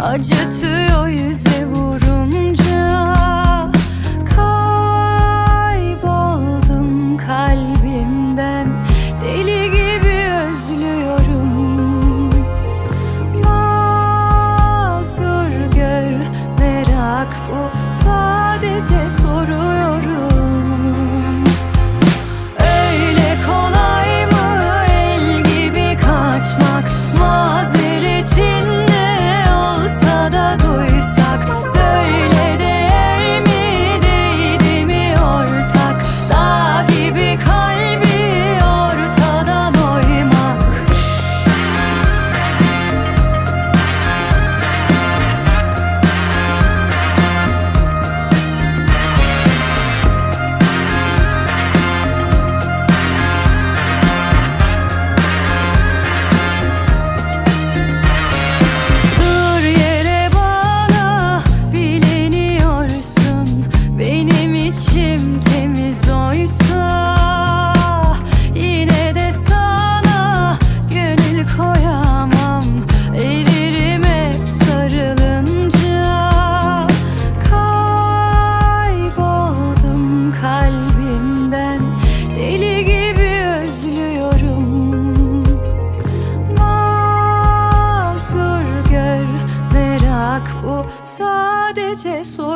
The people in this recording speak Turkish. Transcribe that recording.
Acıtıyor yüze vurunca. Kayboldum kalbimden. Deli gibi özlüyorum. Mazur gör merak bu. Sadece soruyorum. sadece sor.